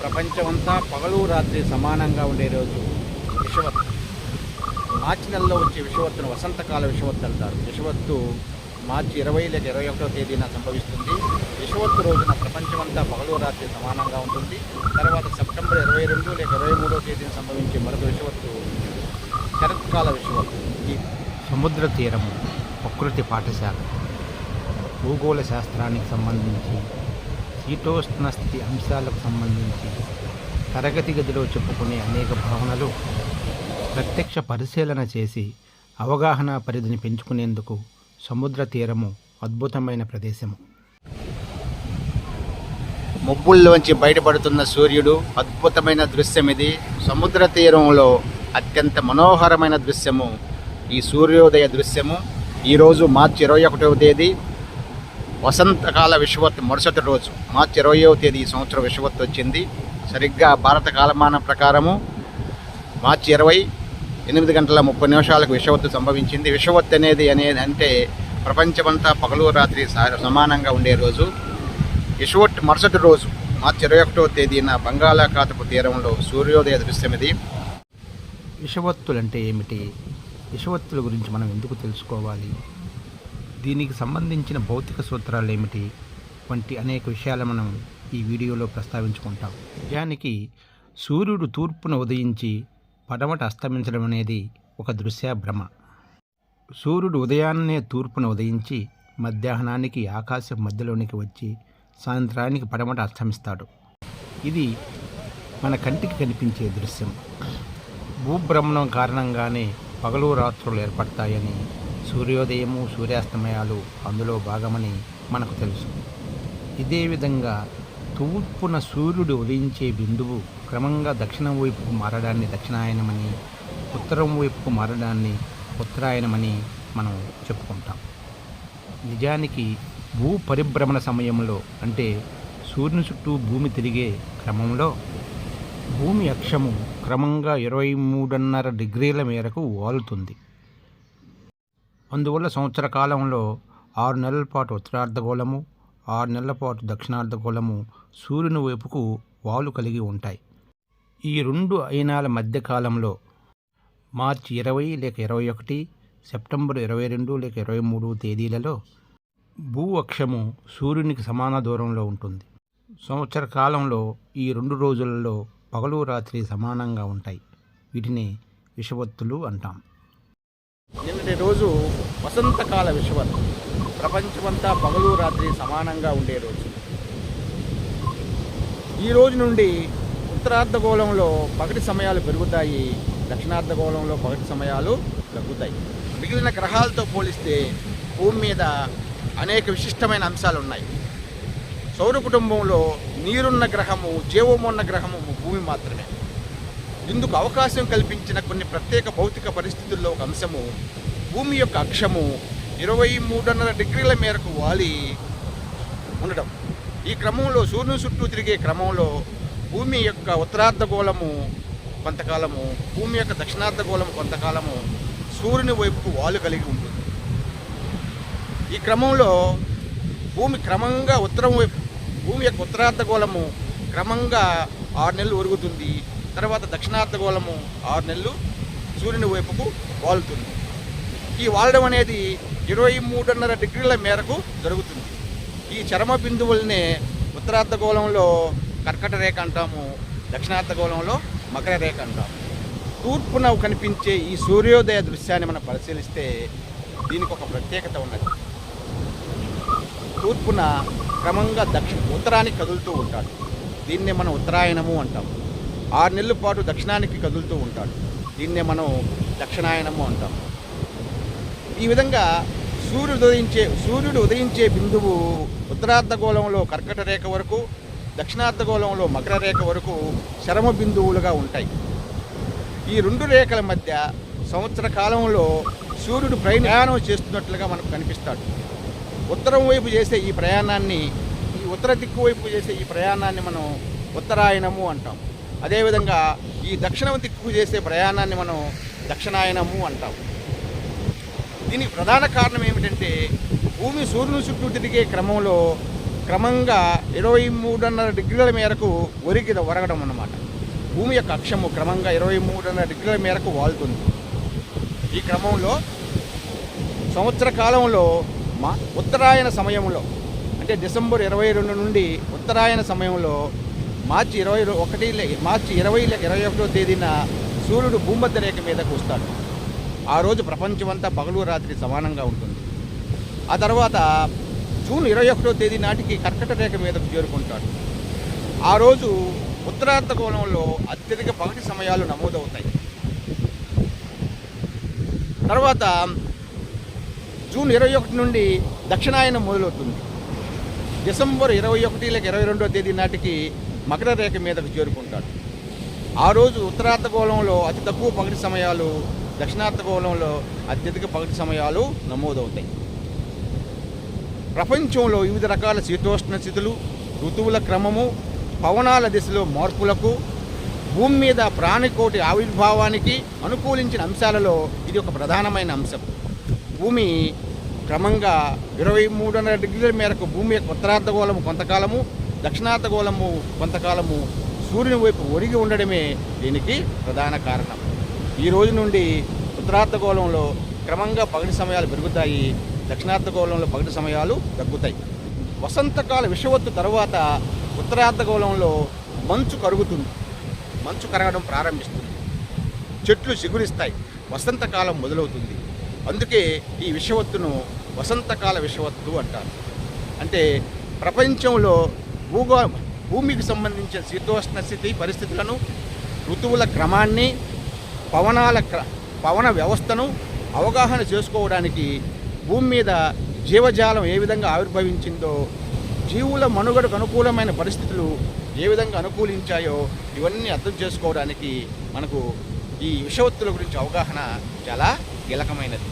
ప్రపంచమంతా పగలు రాత్రి సమానంగా ఉండే రోజు విషవత్తు. మార్చి నెలలో వచ్చే విషవత్తును వసంతకాల విషవత్తు అంటారు. విషవత్తు మార్చి ఇరవై లేక ఇరవై ఒకటో తేదీన సంభవిస్తుంది. విషవత్తు రోజున ప్రపంచమంతా పగలు రాత్రి సమానంగా ఉంటుంది. తర్వాత సెప్టెంబర్ ఇరవై రెండు లేక ఇరవై మూడో తేదీన సంభవించే మరొక విషవత్తు శరత్కాల విషవత్తు. ఈ సముద్ర తీరము ప్రకృతి పాఠశాల. భూగోళ శాస్త్రానికి సంబంధించి శీతోష్ణస్థితి అంశాలకు సంబంధించి తరగతి గదిలో చెప్పుకునే అనేక భావనలు ప్రత్యక్ష పరిశీలన చేసి అవగాహన పరిధిని పెంచుకునేందుకు సముద్ర తీరము అద్భుతమైన ప్రదేశము. మబ్బుల్లోంచి బయటపడుతున్న సూర్యుడు అద్భుతమైన దృశ్యం ఇది సముద్ర తీరంలో అత్యంత మనోహరమైన దృశ్యము ఈ సూర్యోదయ దృశ్యము. ఈరోజు మార్చి ఇరవై ఒకటవ తేదీ. వసంతకాల విశ్వత్ మరుసటి రోజు మార్చి ఇరవయవ తేదీ ఈ సంవత్సరం విశ్వత్ వచ్చింది. సరిగ్గా భారత కాలమానం ప్రకారము మార్చి ఇరవై ఎనిమిది గంటల ముప్పై నిమిషాలకు విషవత్తు సంభవించింది. విషవత్తు అనేది అనేది అంటే ప్రపంచమంతా పగలు రాత్రి సమానంగా ఉండే రోజు. విషవత్ మరుసటి రోజు మార్చి ఇరవై ఒకటవ తేదీన బంగాళాఖాతపు తీరంలో సూర్యోదయ దృశ్యమిది విషవత్తులు అంటే ఏమిటి? విషవత్తుల గురించి మనం ఎందుకు తెలుసుకోవాలి? దీనికి సంబంధించిన భౌతిక సూత్రాలు ఏమిటి? వంటి అనేక విషయాలు మనం ఈ వీడియోలో ప్రస్తావించుకుంటాం. నిజానికి సూర్యుడు తూర్పున ఉదయించి పడమట అస్తమించడం అనేది ఒక దృశ్య భ్రమ సూర్యుడు ఉదయాన్నే తూర్పున ఉదయించి మధ్యాహ్నానికి ఆకాశం మధ్యలోనికి వచ్చి సాయంత్రానికి పడమట అస్తమిస్తాడు. ఇది మన కంటికి కనిపించే దృశ్యం. భూభ్రమణం కారణంగానే పగలు రాత్రులు ఏర్పడతాయని సూర్యోదయము సూర్యాస్తమయాలు అందులో భాగమని మనకు తెలుసు. ఇదే విధంగా తూర్పున సూర్యుడు ఉదయించే బిందువు క్రమంగా దక్షిణం వైపుకు మారడాన్ని దక్షిణాయనమని ఉత్తరం వైపుకు మారడాన్ని ఉత్తరాయనమని మనం చెప్పుకుంటాం. నిజానికి భూ పరిభ్రమణ సమయంలో అంటే సూర్యుని చుట్టూ భూమి తిరిగే క్రమంలో భూమి అక్షము క్రమంగా ఇరవై మూడున్నర డిగ్రీల మేరకు వాలుతుంది. అందువల్ల సంవత్సర కాలంలో ఆరు నెలల పాటు ఉత్తరార్ధగోళము ఆరు నెలల పాటు దక్షిణార్ధగోళము సూర్యుని వైపుకు వాలు కలిగి ఉంటాయి. ఈ రెండు అయినాల మధ్య కాలంలో మార్చి ఇరవై లేక ఇరవై ఒకటి సెప్టెంబర్ ఇరవై రెండు లేక ఇరవై మూడు తేదీలలో భూ అక్షము సూర్యునికి సమాన దూరంలో ఉంటుంది. సంవత్సర కాలంలో ఈ రెండు రోజులలో పగలు రాత్రి సమానంగా ఉంటాయి. వీటిని విషవత్తులు అంటాం. నిన్నటి రోజు వసంతకాల విశ్వత్ ప్రపంచమంతా పగలు రాత్రి సమానంగా ఉండే రోజు. ఈ రోజు నుండి ఉత్తరార్ధగోళంలో పగటి సమయాలు పెరుగుతాయి దక్షిణార్ధగోళంలో పగటి సమయాలు తగ్గుతాయి. మిగిలిన గ్రహాలతో పోలిస్తే భూమి మీద అనేక విశిష్టమైన అంశాలు ఉన్నాయి. సౌర కుటుంబంలో నీరున్న గ్రహము జీవమున్న గ్రహము భూమి మాత్రమే. ఇందుకు అవకాశం కల్పించిన కొన్ని ప్రత్యేక భౌతిక పరిస్థితుల్లో ఒక అంశము భూమి యొక్క అక్షము ఇరవై మూడున్నర డిగ్రీల మేరకు వాలి ఉండడం ఈ క్రమంలో సూర్యుని చుట్టూ తిరిగే క్రమంలో భూమి యొక్క ఉత్తరార్ధగోళము కొంతకాలము భూమి యొక్క దక్షిణార్ధగోళం కొంతకాలము సూర్యుని వైపుకు వాలు కలిగి ఉంటుంది. ఈ క్రమంలో భూమి క్రమంగా ఉత్తరం వైపు భూమి యొక్క ఉత్తరార్ధగోళము క్రమంగా ఆరు నెలలు ఒరుగుతుంది. తర్వాత దక్షిణార్ధగోళము ఆరు నెలలు సూర్యుని వైపుకు వాలుతుంది. ఈ వాలడం అనేది ఇరవై మూడున్నర డిగ్రీల మేరకు జరుగుతుంది. ఈ చర్మ బిందువుల్నే ఉత్తరార్ధగోళంలో కర్కట రేఖ అంటాము దక్షిణార్ధగోళంలో మకర రేఖ అంటాము. తూర్పున కనిపించే ఈ సూర్యోదయ దృశ్యాన్ని మనం పరిశీలిస్తే దీనికి ఒక ప్రత్యేకత ఉన్నది. తూర్పున క్రమంగా దక్షిణ ఉత్తరానికి కదులుతూ ఉంటాడు. దీన్నే మనం ఉత్తరాయణము అంటాం. ఆరు నెలల పాటు దక్షిణానికి కదులుతూ ఉంటాడు. దీన్నే మనం దక్షిణాయనము అంటాం. ఈ విధంగా సూర్యుడు ఉదయించే సూర్యుడు ఉదయించే బిందువు ఉత్తరార్ధగోళంలో కర్కట రేఖ వరకు దక్షిణార్ధగోళంలో మకర రేఖ వరకు శరమ బిందువులుగా ఉంటాయి. ఈ రెండు రేఖల మధ్య సంవత్సర కాలంలో సూర్యుడు ప్రయాణం చేస్తున్నట్లుగా మనకు కనిపిస్తాడు. ఉత్తరం వైపు చేసే ఈ ప్రయాణాన్ని ఉత్తర దిక్కు వైపు చేసే ఈ ప్రయాణాన్ని మనం ఉత్తరాయణము అంటాం. అదేవిధంగా ఈ దక్షిణ దిక్కు చేసే ప్రయాణాన్ని మనం దక్షిణాయనము అంటాం. దీనికి ప్రధాన కారణం ఏమిటంటే భూమి సూర్యుని చుట్టూ తిరిగే క్రమంలో క్రమంగా ఇరవై మూడున్నర డిగ్రీల మేరకు ఒరిగి ఒరగడం అన్నమాట. భూమి యొక్క అక్షము క్రమంగా ఇరవై మూడున్నర డిగ్రీల మేరకు వాలుతుంది ఈ క్రమంలో సంవత్సర కాలంలో మా ఉత్తరాయణ సమయంలో అంటే డిసెంబర్ ఇరవై రెండు నుండి ఉత్తరాయణ సమయంలో మార్చి ఇరవై ఒకటి మార్చి ఇరవై ఇరవై ఒకటో తేదీన సూర్యుడు భూమధ్య రేఖ మీదకు వస్తాడు. ఆ రోజు ప్రపంచమంతా పగలు రాత్రి సమానంగా ఉంటుంది. ఆ తర్వాత జూన్ ఇరవై ఒకటో తేదీ నాటికి కర్కట రేఖ మీదకు చేరుకుంటాడు. ఆ రోజు ఉత్తరార్ధగోళంలో అత్యధిక పగటి సమయాలు నమోదవుతాయి. తర్వాత జూన్ ఇరవై ఒకటి నుండి దక్షిణాయనం మొదలవుతుంది. డిసెంబర్ ఇరవై ఒకటి లేక ఇరవై రెండో తేదీ నాటికి మకర రేఖ మీదకు చేరుకుంటాడు. ఆ రోజు ఉత్తరార్ధగోళంలో అతి తక్కువ పగటి సమయాలు దక్షిణార్ధగోళంలో అత్యధిక పగటి సమయాలు నమోదవుతాయి. ప్రపంచంలో వివిధ రకాల శీతోష్ణ స్థితులు ఋతువుల క్రమము పవనాల దిశలో మార్పులకు భూమి మీద ప్రాణికోటి ఆవిర్భావానికి అనుకూలించిన అంశాలలో ఇది ఒక ప్రధానమైన అంశం. భూమి క్రమంగా ఇరవై మూడున్నర డిగ్రీల మేరకు భూమి యొక్క ఉత్తరార్ధగోళము కొంతకాలము దక్షిణార్ధగోళము కొంతకాలము సూర్యుని వైపు ఒరిగి ఉండడమే దీనికి ప్రధాన కారణం. ఈ రోజు నుండి ఉత్తరార్ధగోళంలో క్రమంగా పగటి సమయాలు పెరుగుతాయి దక్షిణార్ధగోళంలో పగటి సమయాలు తగ్గుతాయి. వసంతకాల విషవత్తు తర్వాత ఉత్తరార్ధగోళంలో మంచు కరుగుతుంది. మంచు కరగడం ప్రారంభిస్తుంది. చెట్లు చిగురిస్తాయి. వసంతకాలం మొదలవుతుంది. అందుకే ఈ విషవత్తును వసంతకాల విషవత్తు అంటారు. అంటే ప్రపంచంలో భూగో భూమికి సంబంధించిన శీతోష్ణ స్థితి పరిస్థితులను ఋతువుల క్రమాన్ని పవనాల క్ర పవన వ్యవస్థను అవగాహన చేసుకోవడానికి భూమి మీద జీవజాలం ఏ విధంగా ఆవిర్భవించిందో జీవుల మనుగడకు అనుకూలమైన పరిస్థితులు ఏ విధంగా అనుకూలించాయో ఇవన్నీ అర్థం చేసుకోవడానికి మనకు ఈ విషవత్తుల గురించి అవగాహన చాలా కీలకమైనది.